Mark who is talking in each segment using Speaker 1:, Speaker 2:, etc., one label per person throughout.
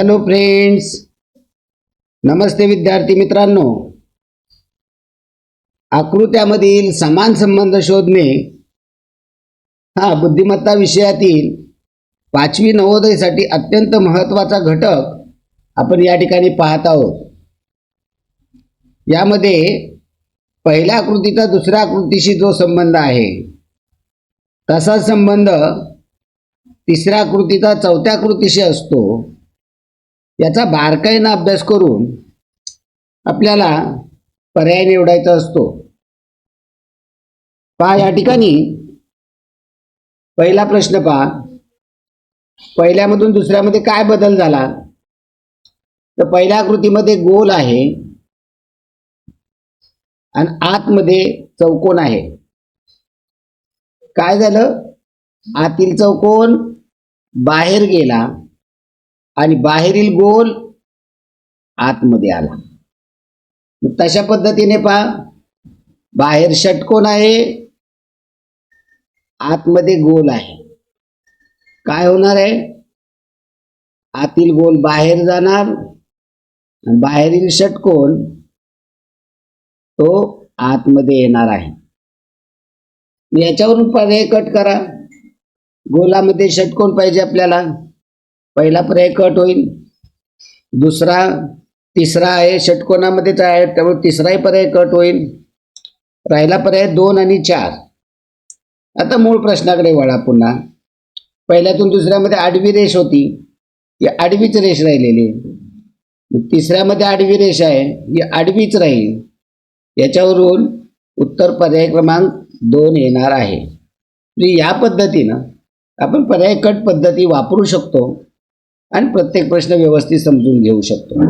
Speaker 1: Hello friends नमस्ते विद्यार्थी मित्रांनो. आकृत्यामधील समान संबंध शोधणे हा बुद्धिमत्ता विषयातील पाचवी नवोदयसाठी अत्यंत महत्त्वाचा घटक आपण या ठिकाणी पाहत आहोत. यामध्ये पहिल्या आकृतीचा दुसऱ्या आकृतीशी जो संबंध आहे तसा संबंध तिसऱ्या आकृतीचा चौथ्या आकृतीशी असतो. याचा बारकाईनं अभ्यास करून आपल्याला पर्याय निवडायचा असतो. पहा या ठिकाणी पहिला प्रश्न पहा. पहिल्यामधून दुसऱ्यामध्ये काय बदल झाला? तर पहिल्या आकृतीमध्ये गोल आहे आणि आतमध्ये चौकोन आहे. काय झालं? आतील चौकोन बाहेर गेला. आणि बाहेरील गोल आतमध्ये आला. तशा पद्धतीने पहा. बाहेर षटकोन आहे. आतमध्ये गोल आहे. काय होणार आहे? आतील गोल बाहेर जाणार. बाहेरील षटकोन तो आतमध्ये येणार आहे. याच्यावरून पर्याय कट करा. गोलामध्ये षटकोन पाहिजे आपल्याला. पहिला पर्याय कट होईल. दुसरा तिसरा आहे षटकोनामध्येच आहे त्यामुळे तिसराही पर्याय कट होईल. राहिला पर्याय दोन आणि चार. आता मूळ प्रश्नाकडे वळा पुन्हा. पहिल्यातून दुसऱ्यामध्ये आडवी रेष होती. ही आडवीच रेष राहिलेली तिसऱ्यामध्ये आडवी रेष आहे. ही आडवीच राहील. याच्यावरून उत्तर पर्याय क्रमांक दोन येणार आहे. म्हणजे या पद्धतीनं आपण पर्याय कट पद्धती वापरू शकतो. आणि प्रत्येक प्रश्न व्यवस्थित समजून घेऊ शकतो.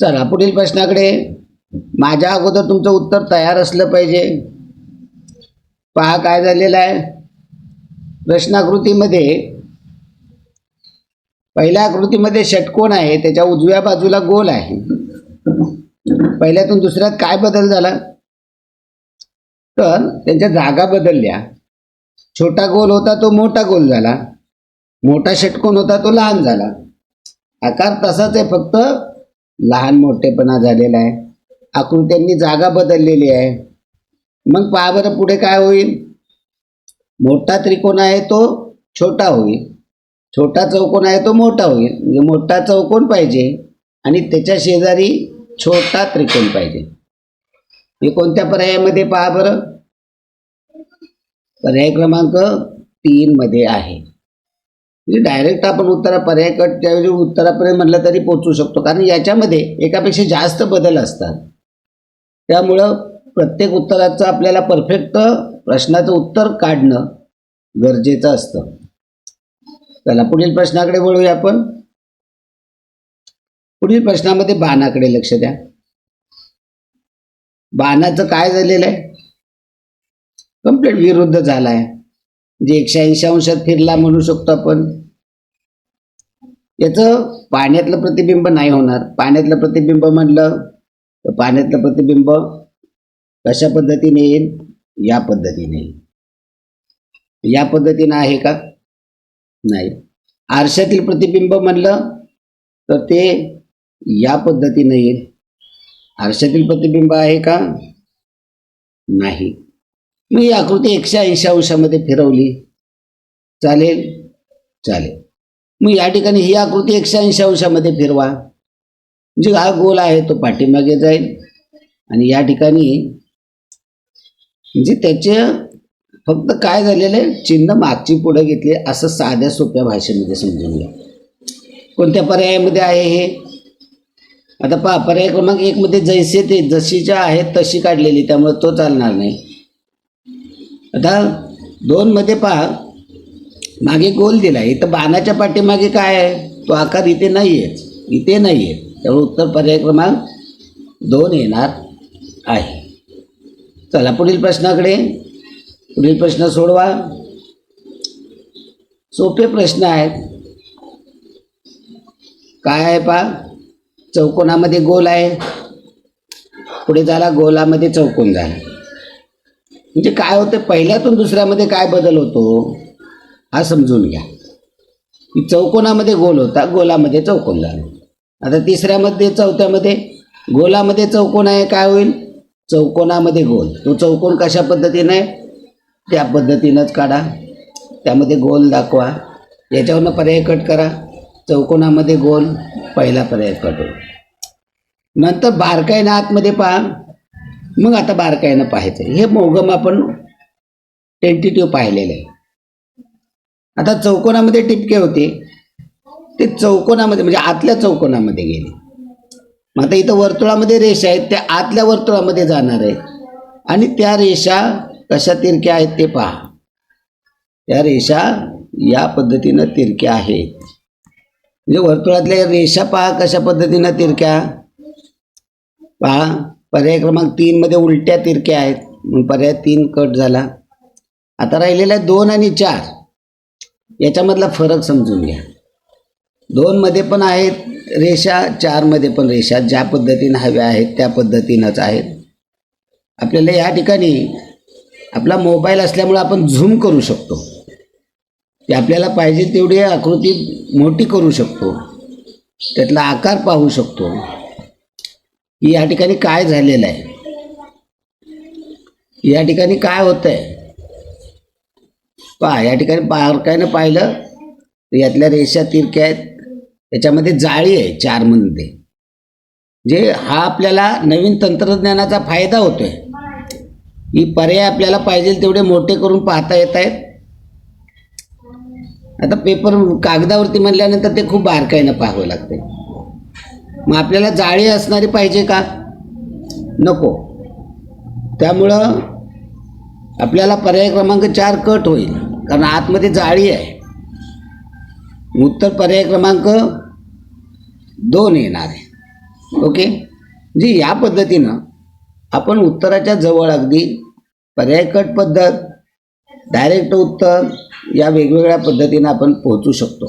Speaker 1: चला पुढील प्रश्नाकडे. माझ्या अगोदर तुमचं उत्तर तयार असलं पाहिजे. पहा काय झालेलं आहे. प्रश्नाकृतीमध्ये पहिल्या आकृतीमध्ये षटकोन आहे त्याच्या उजव्या बाजूला गोल आहे. पहिल्यातून दुसऱ्यात काय बदल झाला? तर त्यांच्या जागा बदलल्या. छोटा गोल होता तो मोठा गोल झाला. मोठा षटकोन होता तो लहान झाला. आकार तसाच आहे फक्त लहान मोठेपणा झालेला आहे. आकृत्यांनी जागा बदललेली आहे. मग पहा बरं पुढे काय होईल? मोठा त्रिकोण आहे तो छोटा होईल. छोटा चौकोन आहे तो मोठा होईल. म्हणजे मोठा चौकोन पाहिजे आणि त्याच्या शेजारी छोटा त्रिकोण पाहिजे. हे कोणत्या पर्यायामध्ये पहा बरं? पर्याय क्रमांक तीनमध्ये आहे. म्हणजे डायरेक्ट आपण उत्तरा पर्याय कट त्याऐवजी उत्तरापर्यंत म्हटलं तरी पोचू शकतो. कारण याच्यामध्ये एकापेक्षा जास्त बदल असतात. त्यामुळं प्रत्येक उत्तराचं आपल्याला परफेक्ट प्रश्नाचं उत्तर काढणं गरजेचं असतं. चला पुढील प्रश्नाकडे वळूया आपण. पुढील प्रश्नामध्ये बाणाकडे लक्ष द्या. बाणाचं काय झालेलं आहे? कंप्लीट विरुद्ध झाला आहे म्हणजे एकशे ऐंशी अंशात फिरला म्हणू शकतो आपण. याचं पाण्यातलं प्रतिबिंब नाही होणार. पाण्यातलं प्रतिबिंब म्हणलं तर पाण्यातलं प्रतिबिंब कशा पद्धतीने येईल? या पद्धतीने येईल. या पद्धतीनं आहे का? नाही. आरशातील प्रतिबिंब म्हणलं तर ते या पद्धतीने येईल. आरशातील प्रतिबिंब आहे का? नाही. मी ही आकृती एकशे ऐंशी अंशामध्ये फिरवली. चालेल? चालेल. मग या ठिकाणी ही आकृती एकशे ऐंशी अंशामध्ये फिरवा. म्हणजे हा गोल आहे तो पाठीमागे जाईल. आणि या ठिकाणी म्हणजे त्याचे फक्त काय झालेलं आहे? चिन्ह मागची पुढे घेतली असं साध्या सोप्या भाषेमध्ये समजून घ्या. कोणत्या पर्यायामध्ये आहे हे? आता पहा पर्याय क्रमांक एकमध्ये जैसे ते जशीच्या आहेत तशी काढलेली त्यामुळे तो चालणार नाही. आता दोनमध्ये पहा. मागे गोल दिला इथं बाणाच्या पाठीमागे काय आहे? तो आकार इथे नाही आहे इथे नाही आहे त्यामुळे उत्तर पर्याय क्रमांक दोन येणार आहे. चला पुढील प्रश्नाकडे. पुढील प्रश्न सोडवा. सोपे प्रश्न आहेत. काय आहे पा चौकोनामध्ये गोल आहे. पुढे झाला गोलामध्ये चौकोन झाला. म्हणजे काय होतं पहिल्यातून दुसऱ्यामध्ये काय बदल होतो हा समजून घ्या. की चौकोनामध्ये गोल होता गोलामध्ये चौकोन झाला आता तिसऱ्यामध्ये चौथ्यामध्ये गोलामध्ये चौकोन आहे काय होईल? चौकोनामध्ये गोल. तो चौकोन कशा पद्धतीने आहे? त्या पद्धतीनंच काढा. त्यामध्ये गोल दाखवा. याच्यावरनं पर्याय कट करा. चौकोनामध्ये गोल पहिला पर्याय कट होईल. नंतर बारकाईनं आतमध्ये पहा. मग आता बारकाईनं पाहायचं हे मोगम आपण टेंटेटिव्ह पाहिलेलं आहे. आता चौकोनामध्ये टिपके होते. ते चौकोनामध्ये म्हणजे आतल्या चौकोनामध्ये गेले. मग आता इथं वर्तुळामध्ये रेषा आहेत त्या आतल्या वर्तुळामध्ये जाणार आहेत. आणि त्या रेषा कशा तिरक्या आहेत ते पहा. त्या रेषा या पद्धतीनं तिरक्या आहेत. म्हणजे वर्तुळातल्या रेषा पहा कशा पद्धतीनं तिरक्या. पहा. पर्याय क्रमांक तीनमध्ये उलट्या तिरक्या आहेत. म्हणून पर्याय तीन कट झाला. आता राहिलेला दोन आणि चार याच्यामधला फरक समजून घ्या. दोनमध्ये पण आहेत रेषा चारमध्ये पण रेषा. ज्या पद्धतीनं हव्या आहेत त्या पद्धतीनंच आहेत. आपल्याला या ठिकाणी आपला मोबाईल असल्यामुळे आपण झूम करू शकतो. ते आपल्याला पाहिजे तेवढी आकृती मोठी करू शकतो. त्यातला आकार पाहू शकतो. या ठिकाणी काय झालेलं आहे? या ठिकाणी काय होत आहे पहा या ठिकाणी बारकाईनं पाहिलं तर यातल्या रेषा तिरक्या आहेत. त्याच्यामध्ये जाळी आहे चारमध्ये. जे हा आपल्याला नवीन तंत्रज्ञानाचा फायदा होतोय. ही पर्याय आपल्याला पाहिजे तेवढे मोठे करून पाहता येत आहेत. आता पेपर कागदावरती म्हणल्यानंतर ते खूप बारकाईनं पाहावं लागते मग आपल्याला जाळी असणारी पाहिजे का? नको. त्यामुळं आपल्याला पर्याय क्रमांक चार कट होईल. कारण आतमध्ये जाळी आहे. उत्तर पर्याय क्रमांक दोन येणार आहे. ओके? जी या पद्धतीनं आपण उत्तराच्या जवळ अगदी पर्याय कट पद्धत डायरेक्ट उत्तर या वेगवेगळ्या पद्धतीनं आपण पोहोचू शकतो.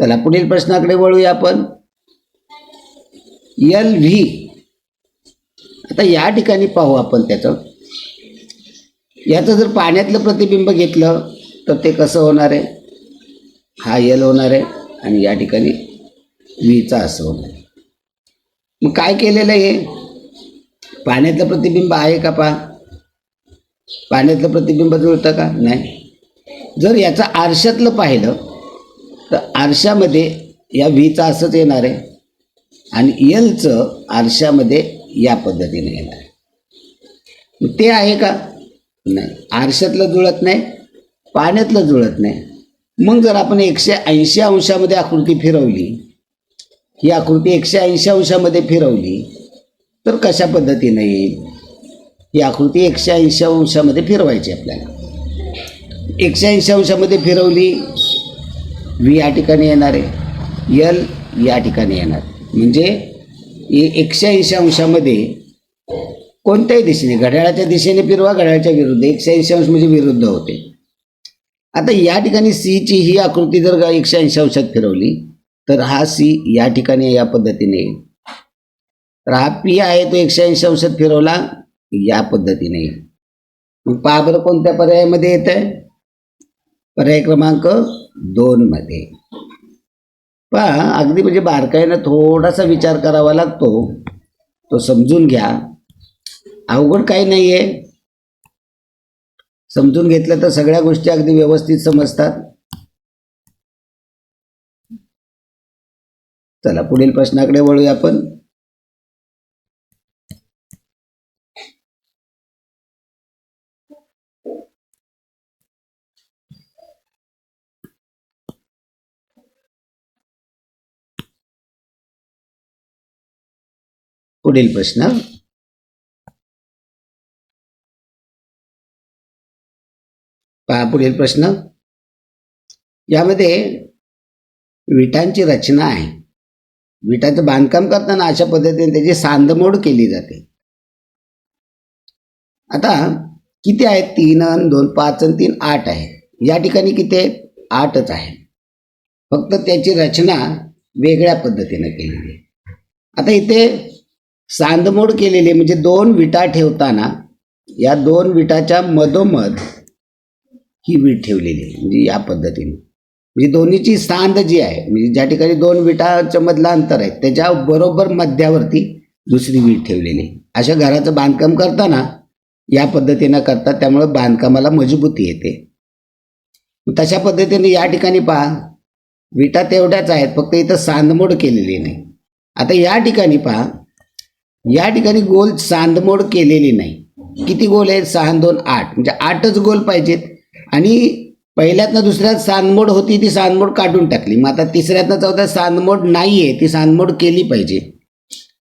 Speaker 1: चला पुढील प्रश्नाकडे वळूया आपण. एल व्ही आता या ठिकाणी पाहू आपण त्याचं. याचं जर पाण्यातलं प्रतिबिंब घेतलं तर ते कसं होणार आहे? हा यल होणार आहे आणि या ठिकाणी व्हीचा असं होणार आहे. मग काय केलेलं आहे पाण्यातलं प्रतिबिंब आहे का पा पाण्यातलं प्रतिबिंब जुळतं का? नाही. जर याचं आरशातलं पाहिलं तर आरशामध्ये या व्हीचा असंच येणार आहे. आणि यलचं आरशामध्ये या पद्धतीने येणार ते आहे का? नाही. आरशातलं जुळत नाही पाण्यातलं जुळत नाही. मग जर आपण एकशे ऐंशी अंशामध्ये आकृती फिरवली ही आकृती एकशे ऐंशी अंशामध्ये फिरवली तर कशा पद्धतीने येईल? ही आकृती एकशे ऐंशी अंशामध्ये फिरवायची आपल्याला. एकशे ऐंशी अंशामध्ये फिरवली व्ही या ठिकाणी येणार आहे. यल या ठिकाणी येणार म्हणजे एकशे ऐंशी अंशामध्ये कोणत्याही दिशेने घड्याळाच्या दिशेने फिरवा घड्याळाच्या विरुद्ध. एकशे ऐंशी अंश म्हणजे विरुद्ध होते. आता या ठिकाणी सीची ही आकृती जर का एकशे ऐंशी अंशात फिरवली तर हा सी या ठिकाणी या पद्धतीने येईल. तर हा पी आहे तो एकशे ऐंशी अंशात फिरवला या पद्धतीने येईल. मग पहा बरं कोणत्या पर्यायामध्ये येत आहे पर्याय क्रमांक दोनमध्ये पण पहा अगदी म्हणजे बारकाईनं थोडासा विचार करावा लागतो. तो समजून घ्या. अवघड काही नाही आहे समजून घेतलं तर सगळ्या गोष्टी अगदी व्यवस्थित समजतात. चला पुढील प्रश्नाकडे वळूया आपण. पुढील प्रश्न. पहा पुढील प्रश्न. यामध्ये विटांची रचना आहे. विटाचं बांधकाम करताना अशा पद्धतीने त्याची सांदमोड केली जाते. आता किती आहेत? तीन अन दोन पाच आणि तीन आठ आहे या ठिकाणी किती आहेत? आठच आहे. फक्त त्याची रचना वेगळ्या पद्धतीने केलेली आहे. आता इथे सांदमोड केलेली आहे म्हणजे दोन विटा ठेवताना या दोन विटाच्या मधोमध ही वीट ठेवलेली आहे म्हणजे या पद्धतीने. म्हणजे दोन्हीची सांद जी आहे म्हणजे ज्या ठिकाणी दोन विटाच्या मधला अंतर आहे त्याच्या बरोबर मध्यावरती दुसरी वीट ठेवलेली आहे. अशा घराचं बांधकाम करताना या पद्धतीनं करतात त्यामुळे बांधकामाला मजबूती येते. तशा पद्धतीने या ठिकाणी पहा विटा तेवढ्याच आहेत फक्त इथं सांदमोड केलेली नाही. आता या ठिकाणी पहा या ठिकाणी गोल सांधमोड केलेली नाही. किती गोल आहेत? सहा दोन आठ. म्हणजे आठच गोल पाहिजेत. आणि पहिल्यातनं दुसऱ्यात सांदमोड होती ती सांदमोड काढून टाकली. मग आता तिसऱ्यातनं चौथ्यात सांदमोड नाही आहे ती सांदमोड केली पाहिजे.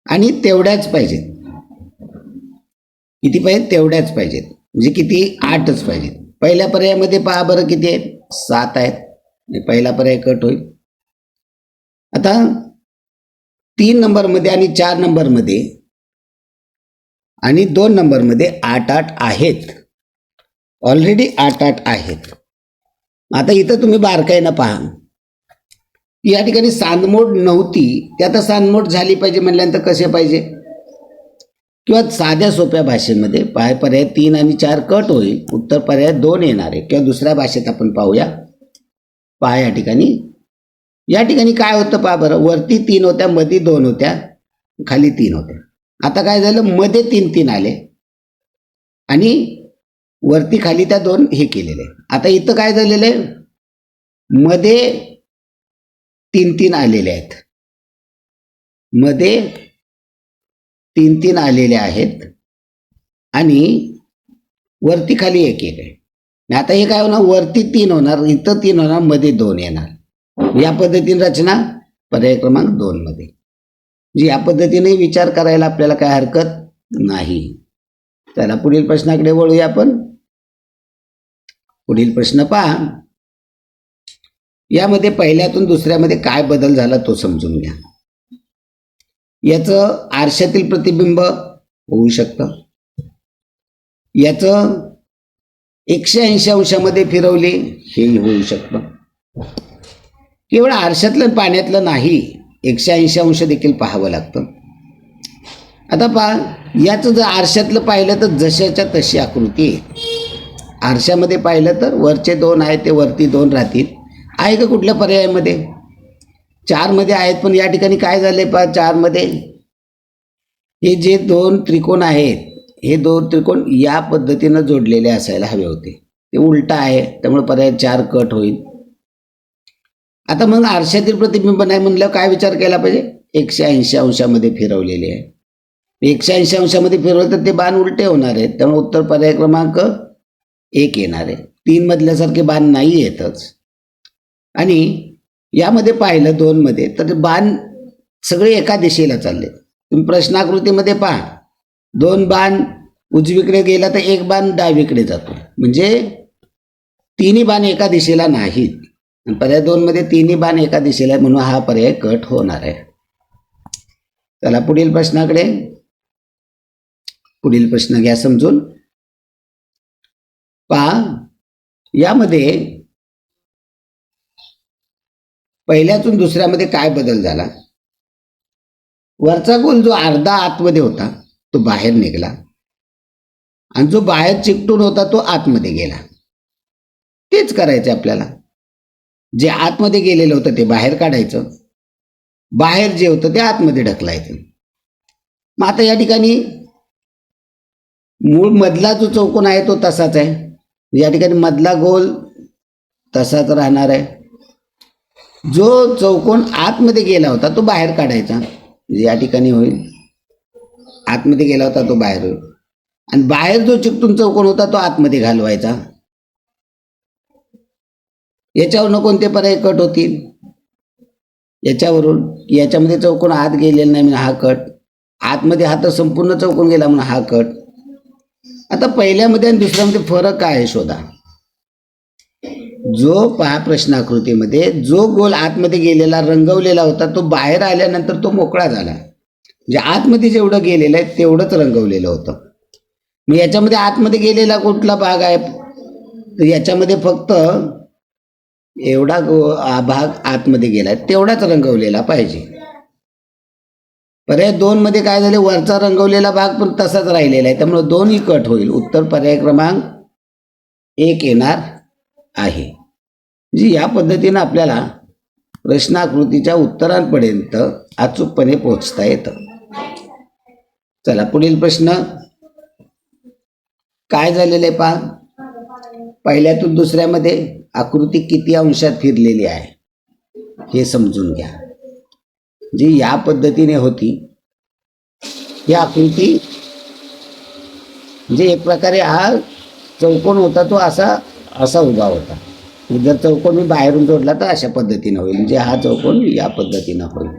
Speaker 1: आणि तेवढ्याच पाहिजेत. किती पाहिजेत? तेवढ्याच पाहिजेत. म्हणजे किती? आठच पाहिजेत. पहिल्या पर्यायामध्ये पहा बरं किती आहेत? सात आहेत. पहिला पर्याय कट होईल. आता तीन नंबरमध्ये आणि चार नंबरमध्ये आणि दोन नंबरमध्ये आठ आठ आहेत. ऑलरेडी आठ आठ आहेत. आता इथं तुम्ही बारकाईनं पहा. या ठिकाणी सांदमोड नव्हती. ती आता सांदमोड झाली पाहिजे म्हणल्यानंतर कसे पाहिजे? किंवा साध्या सोप्या भाषेमध्ये पाय पर्याय तीन आणि चार कट होईल. उत्तर पर्याय दोन येणार आहे. किंवा दुसऱ्या भाषेत आपण पाहूया. पहा या ठिकाणी या ठिकाणी काय होतं पहा बरं. वरती तीन होत्या मध्ये दोन होत्या खाली तीन होत्या. आता काय झालं? मध्ये तीन तीन आले. आणि वरती खाली त्या दोन हे केलेले. आता इथं काय झालेलं आहे? मध्ये तीन तीन आलेले आहेत. मध्ये तीन तीन आलेले आहेत. आणि वरती खाली एक एक आहे. आता हे काय होणार? वरती तीन होणार इथं तीन होणार मध्ये दोन येणार. या पद्धतीने रचना पर्याय क्रमांक दोन मध्ये. जी या पद्धतीने विचार करायला आपल्याला काय हरकत नाही. त्याला पुढील प्रश्नाकडे वळूया आपण. पुढील प्रश्न पहा. यामध्ये पहिल्यातून दुसऱ्यामध्ये काय बदल झाला तो समजून घ्या. याचं आरशातील प्रतिबिंब होऊ शकतं. याचं एकशे ऐंशी अंशामध्ये फिरवले हे होऊ शकतं. केवळ आरशातलं पाण्यातलं नाही. एकशे ऐंशी अंश देखील पाहावं लागतं. आता पहा याचं जर आरशातलं पाहिलं तर जशाच्या तशी आकृती आहे. आरशामध्ये पाहिलं तर वरचे दोन आहेत ते वरती दोन राहतील. आहे का कुठल्या पर्यायामध्ये? चारमध्ये आहेत पण या ठिकाणी काय झाले पहा चारमध्ये हे जे दोन त्रिकोण आहेत हे दोन त्रिकोण या पद्धतीनं जोडलेले असायला हवे होते. ते उलटा आहे त्यामुळे पर्याय चार कट होईल. आता मग आरशातील प्रतिबिंब नाही म्हणल्यावर काय विचार केला पाहिजे? एकशे ऐंशी अंशामध्ये फिरवलेले आहे. एकशे ऐंशी अंशामध्ये फिरवलं तर ते बाण उलटे होणार आहेत. त्यामुळे उत्तर पर्याय क्रमांक एक येणार आहे. तीन मधल्यासारखे बाण नाही येतच. आणि यामध्ये पाहिलं दोनमध्ये तर बाण सगळे एका दिशेला चालले. तुम्ही प्रश्नाकृतीमध्ये पहा. दोन बाण उजवीकडे गेला तर एक बाण डावीकडे जातो. म्हणजे तिन्ही बाण एका दिशेला नाहीत. पर्याय दोनमध्ये तिन्ही बाण एका दिशेला आहे म्हणून हा पर्याय कट होणार आहे. चला पुढील प्रश्नाकडे. पुढील प्रश्न घ्या समजून. पहा यामध्ये पहिल्यातून दुसऱ्यामध्ये काय बदल झाला? वरचा गोल जो अर्धा आतमध्ये होता तो बाहेर निघाला. आणि जो बाहेर चिकटून होता तो आतमध्ये गेला. तेच करायचं आपल्याला. जे आतमध्ये गेलेलं होतं ते बाहेर काढायचं. बाहेर जे होतं ते आतमध्ये ढकलायचं. मग आता या ठिकाणी मूळ मधला जो चौकोन आहे तो तसाच आहे. या ठिकाणी मधला गोल तसाच राहणार आहे. जो चौकोन आतमध्ये गेला होता तो बाहेर काढायचा. या ठिकाणी होईल. आतमध्ये गेला होता तो बाहेर होईल. आणि बाहेर जो चिकटून चौकोन होता तो आतमध्ये घालवायचा. याच्यावरनं कोणते पर्याय कट होतील. याच्यावरून याच्यामध्ये चौकोन आत गेलेला नाही म्हणून हा कट आतमध्ये हा तर संपूर्ण चौकोन गेला म्हणून हा कट आता पहिल्यामध्ये आणि दुसऱ्यामध्ये फरक काय आहे शोधा. जो पहा प्रश्नाकृतीमध्ये जो गोल आतमध्ये गेलेला रंगवलेला होता तो बाहेर आल्यानंतर तो मोकळा झाला. म्हणजे आतमध्ये जेवढं गेलेलं आहे तेवढंच रंगवलेलं होतं. मग याच्यामध्ये आतमध्ये गेलेला कुठला भाग आहे? तर याच्यामध्ये फक्त एवढा गो भाग आतमध्ये गेलाय तेवढाच रंगवलेला पाहिजे. पर्याय दोन मध्ये काय झाले वरचा रंगवलेला भाग पण तसाच राहिलेला आहे त्यामुळे दोनही कट होईल. उत्तर पर्याय क्रमांक एक येणार आहे. जी या पद्धतीनं आपल्याला प्रश्नाकृतीच्या उत्तरांपर्यंत अचूकपणे पोहोचता येतं. चला पुढील प्रश्न. काय झालेलं आहे पहा. पहिल्यातून दुसऱ्यामध्ये. आकृती किती अंशात फिरलेली आहे हे समजून घ्या. जी या पद्धतीने होती ही आकृती म्हणजे एक प्रकारे हा चौकोन होता तो असा असा उभा होता. जर चौकोन मी बाहेरून जोडला तर अशा पद्धतीनं होईल म्हणजे हा चौकोन या पद्धतीनं होईल.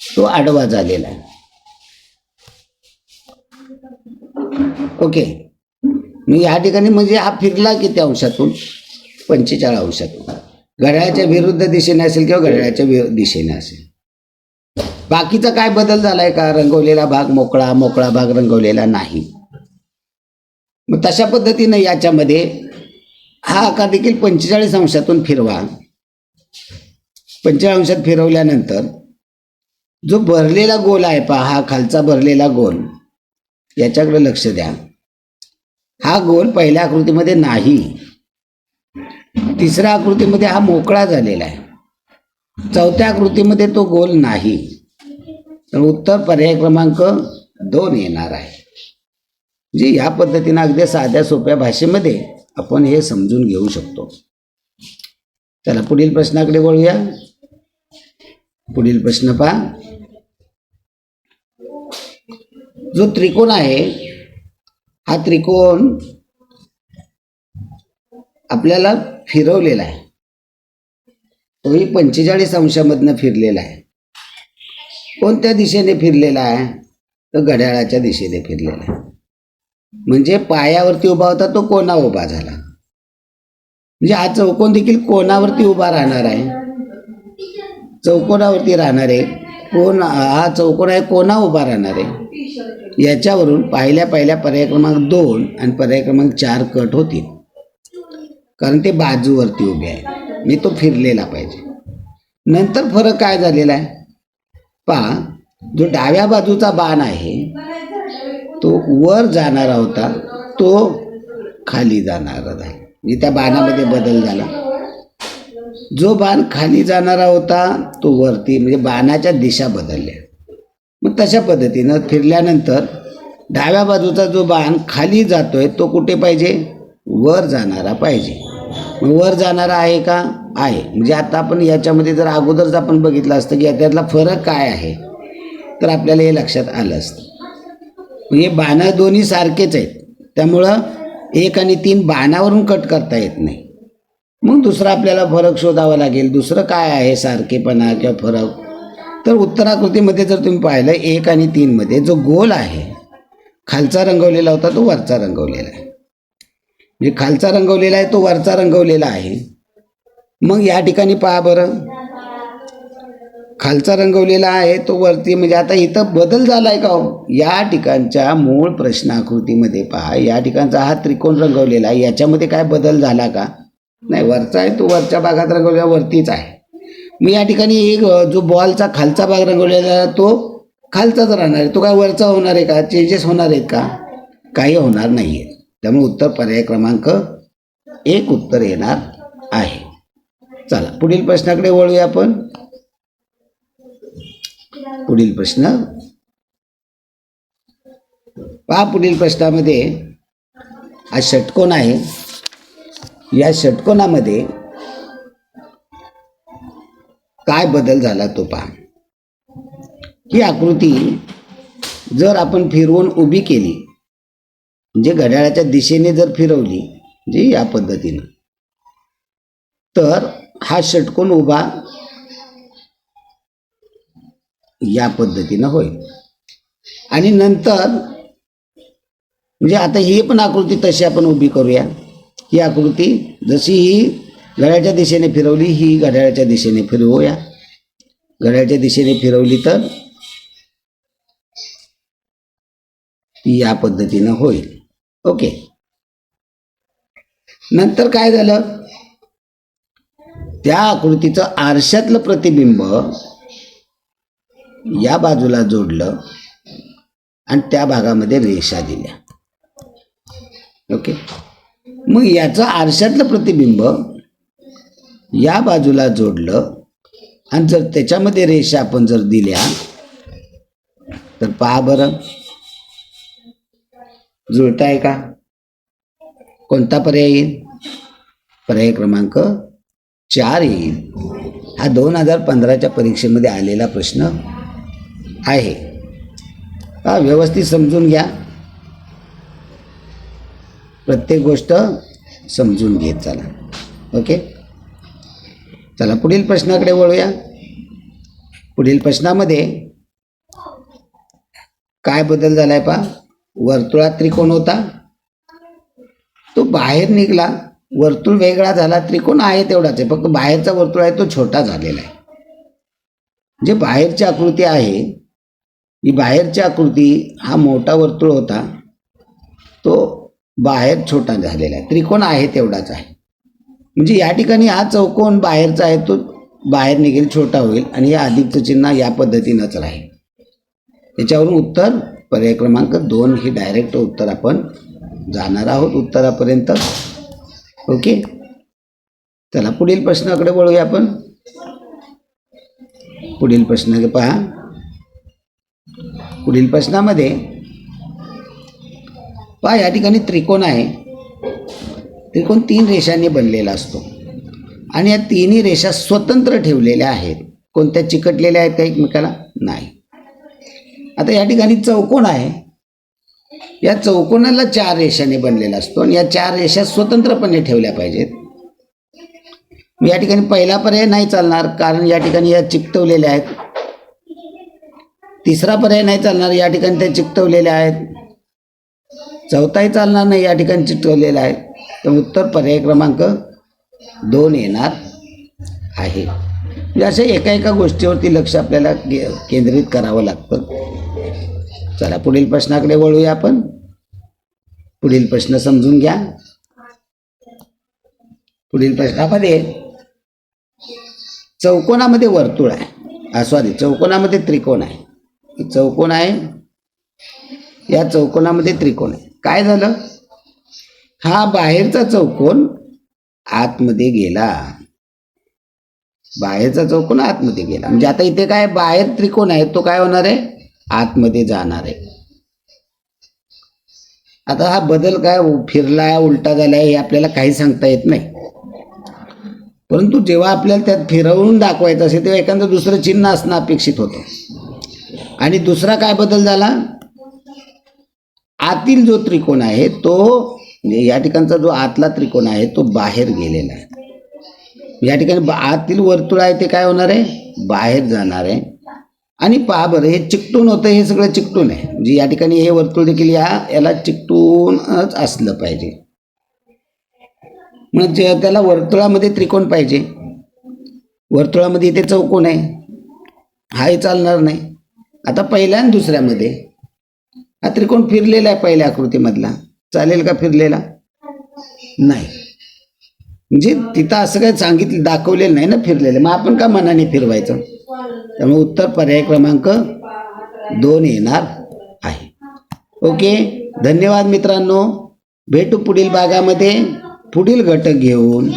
Speaker 1: तो आडवा झालेला आहे. ओके. मी या ठिकाणी म्हणजे हा फिरला किती अंशातून पंचेचाळीस अंशातून. घड्याळाच्या विरुद्ध दिशेने असेल किंवा घड्याळाच्या विरु- दिशेने असेल. बाकीचा काय बदल झालाय का? रंगवलेला भाग मोकळा मोकळा भाग रंगवलेला नाही. मग तशा पद्धतीनं याच्यामध्ये हा आकार देखील पंचेचाळीस अंशातून फिरवा. पंचेचाळीस अंशात फिरवल्यानंतर जो भरलेला गोल आहे पहा हा खालचा भरलेला गोल याच्याकडे लक्ष द्या. हा गोल पहिल्या आकृतीमध्ये नाही. तिसऱ्या आकृतीमध्ये हा मोकळा झालेला आहे. चौथ्या आकृतीमध्ये तो गोल नाही. तर उत्तर पर्याय क्रमांक दोन येणार आहे. जी या पद्धतीनं अगदी साध्या सोप्या भाषेमध्ये आपण हे समजून घेऊ शकतो. चला पुढील प्रश्नाकडे वळूया. पुढील प्रश्न पहा. जो त्रिकोण आहे हा त्रिकोण आपल्याला फिरवलेला आहे. तोही पंचेचाळीस अंशामधनं फिरलेला आहे. कोणत्या दिशेने फिरलेला आहे? तर घड्याळाच्या दिशेने फिरलेला आहे. म्हणजे पायावरती उभा होता तो कोणा उभा झाला? म्हणजे हा चौकोन देखील कोणावरती उभा राहणार आहे? चौकोनावरती राहणार आहे कोण हा चौकोन आहे कोणा उभा राहणार आहे? याच्यावरून पहिल्या पहिल्या पर्याय क्रमांक दोन आणि पर्याय क्रमांक चार कट होतील. कारण ते बाजूवरती उभे आहे मी तो फिरलेला पाहिजे. नंतर फरक काय झालेला आहे? पहा जो डाव्या बाजूचा बाण आहे तो वर जाणारा होता तो खाली जाणारा झाला म्हणजे त्या बाणामध्ये बदल झाला. जो बाण खाली जाणारा होता तो वरती म्हणजे बाणाच्या दिशा बदलल्या. मग तशा पद्धतीनं फिरल्यानंतर डाव्या बाजूचा जो बाण खाली जातो आहे तो कुठे पाहिजे? वर जाणारा पाहिजे. मग वर जाणारा आहे का? आहे. म्हणजे आता आपण याच्यामध्ये जर अगोदरच आपण बघितलं असतं की याच्यातला फरक काय आहे तर आपल्याला हे लक्षात आलं असतं. म्हणजे बाणं दोन्ही सारखेच आहेत. त्यामुळं एक आणि तीन बाणावरून कट करता येत नाही. मग दुसरा आपल्याला फरक शोधावा लागेल. दुसरं काय आहे सारखेपणा किंवा फरक? तर उत्तराकृतीमध्ये जर तुम्ही पाहिलं एक आणि तीनमध्ये जो गोल आहे खालचा रंगवलेला होता तो वरचा रंगवलेला आहे. म्हणजे खालचा रंगवलेला आहे तो वरचा रंगवलेला आहे. मग या ठिकाणी पहा बरं. खालचा रंगवलेला आहे तो वरती म्हणजे आता इथं बदल झालाय का हो? या ठिकाणच्या मूळ प्रश्नाकृतीमध्ये पहा. या ठिकाणचा हा त्रिकोण रंगवलेला आहे. याच्यामध्ये काय बदल झाला का? नाही वरचा आहे तो वरच्या भागात रंगवलेला वरतीच आहे. मी या ठिकाणी एक जो बॉलचा खालचा भाग रंगवलेला आहे तो खालचाच राहणार आहे. तो काय वरचा होणार आहे का? चेंजेस होणार आहेत का? काही होणार नाही आहे त्यामुळे उत्तर पर्याय क्रमांक एक उत्तर येणार आहे. चला पुढील प्रश्नाकडे वळूया आपण. पुढील प्रश्न. पहा पुढील प्रश्नामध्ये हा षटकोन आहे. या षटकोनामध्ये काय बदल झाला तो पहा. ही आकृती जर आपण फिरवून उभी केली म्हणजे घड्याळाच्या दिशेने जर फिरवली जी या पद्धतीनं तर हा षटकोन उभा या पद्धतीनं होईल. आणि नंतर म्हणजे आता ही पण आकृती तशी आपण उभी करूया. ही आकृती जशी ही घड्याळच्या दिशेने फिरवली ही घड्याळाच्या दिशेने फिरवूया. घड्याळच्या दिशेने फिरवली तर ती या पद्धतीनं होईल. ओके. नंतर काय झालं? त्या आकृतीचं आरशातलं प्रतिबिंब या बाजूला जोडलं आणि त्या भागामध्ये रेषा दिल्या. ओके. मग याचं आरशातलं प्रतिबिंब या बाजूला जोडलं. आणि जर त्याच्यामध्ये रेषा आपण जर दिल्या तर पहा बरं. जुळताय का? कोणता पर्याय येईल? पर्याय क्रमांक चार येईल. हा दोन हजार पंधराच्या परीक्षेमध्ये आलेला प्रश्न आहे. हा व्यवस्थित समजून घ्या. प्रत्येक गोष्ट समजून घेत चला. ओके? चला पुढील प्रश्नाकडे वळूया. पुढील प्रश्नामध्ये काय बदल झालाय पा वर्तुळात त्रिकोण होता. तो बाहेर निघला. वर्तुळ वेगळा झाला. त्रिकोण आहे तेवढाच आहे. फक्त बाहेरचा वर्तुळ आहे तो छोटा झालेला आहे. जे बाहेरची आकृती आहे ही बाहेरची आकृती हा मोठा वर्तुळ होता. तो बाहेर छोटा झालेला आहे. त्रिकोण आहे तेवढाच आहे. म्हणजे या ठिकाणी हा चौकोन बाहेरचा आहे तो बाहेर निघेल छोटा होईल आणि या अधिकचं चिन्ह या पद्धतीनंच राहील. याच्यावरून उत्तर पर्याय क्रमांक दोन हे डायरेक्ट उत्तर आपण जाणार आहोत उत्तरापर्यंत. ओके? चला पुढील प्रश्नाकडे वळूया आपण. पुढील प्रश्न पहा. पुढील प्रश्नामध्ये पहा या ठिकाणी त्रिकोण आहे. त्रिकोण तीन रेषांनी बनलेला असतो. आणि या तिन्ही रेषा स्वतंत्र ठेवलेल्या आहेत. कोणत्या चिकटलेल्या आहेत का एकमेकाला? नाही. आता या ठिकाणी चौकोन आहे. या चौकोनाला चार रेषांनी बनलेला असतो आणि या चार रेषा स्वतंत्रपणे ठेवल्या पाहिजेत. या ठिकाणी पहिला पर्याय नाही चालणार कारण या ठिकाणी या चिकटवलेल्या आहेत. तिसरा पर्याय नाही चालणार या ठिकाणी त्या चिकटवलेल्या आहेत. चौथाही चालणार नाही या ठिकाणी चिकटवलेल्या आहे तर उत्तर पर्याय क्रमांक दोन येणार आहे. म्हणजे अशा एका एका गोष्टीवरती लक्ष आपल्याला के- केंद्रित करावं लागतं. चला पुढील प्रश्नाकडे वळूया आपण. पुढील प्रश्न समजून घ्या. पुढील प्रश्नामध्ये चौकोनामध्ये वर्तुळ आहे. सॉरी चौकोनामध्ये त्रिकोण आहे. चौकोन आहे या चौकोनामध्ये त्रिकोण आहे. काय झालं? हा बाहेरचा चौकोन आतमध्ये गेला. बाहेरचा चौकोन आतमध्ये गेला. म्हणजे आता इथे काय बाहेर त्रिकोण आहे तो काय होणार आहे? आतमध्ये जाणार आहे. आता हा बदल काय फिरला उलटा झालाय हे आपल्याला काही सांगता येत नाही. परंतु जेव्हा आपल्याला त्यात फिरवून दाखवायचं असेल तेव्हा एखादं दुसरं चिन्ह असणं अपेक्षित होतं. आणि दुसरा काय बदल झाला? आतील जो त्रिकोण आहे तो म्हणजे या ठिकाणचा जो आतला त्रिकोण आहे तो बाहेर गेलेला आहे. या ठिकाणी आतील वर्तुळ आहे ते काय होणार आहे? बाहेर जाणार आहे. आणि पहा बरं हे चिकटून होतं हे सगळं चिकटून आहे. म्हणजे या ठिकाणी हे वर्तुळ देखील या याला चिकटूनच असलं पाहिजे. म्हणजे त्याला वर्तुळामध्ये त्रिकोण पाहिजे. वर्तुळामध्ये इथे चौकोन आहे. हाही चालणार नाही. आता पहिल्या आणि दुसऱ्यामध्ये. हा त्रिकोण फिरलेला आहे पहिल्या आकृतीमधला. चालेल का फिरलेला? नाही. म्हणजे तिथं असं काही सांगितलं दाखवलेलं नाही ना फिरलेलं. मग आपण का मनाने फिरवायचं? त्यामुळे उत्तर पर्याय क्रमांक दोन येणार आहे. ओके? धन्यवाद मित्रांनो. भेटू पुढील भागामध्ये. पुढील घटक घेऊन.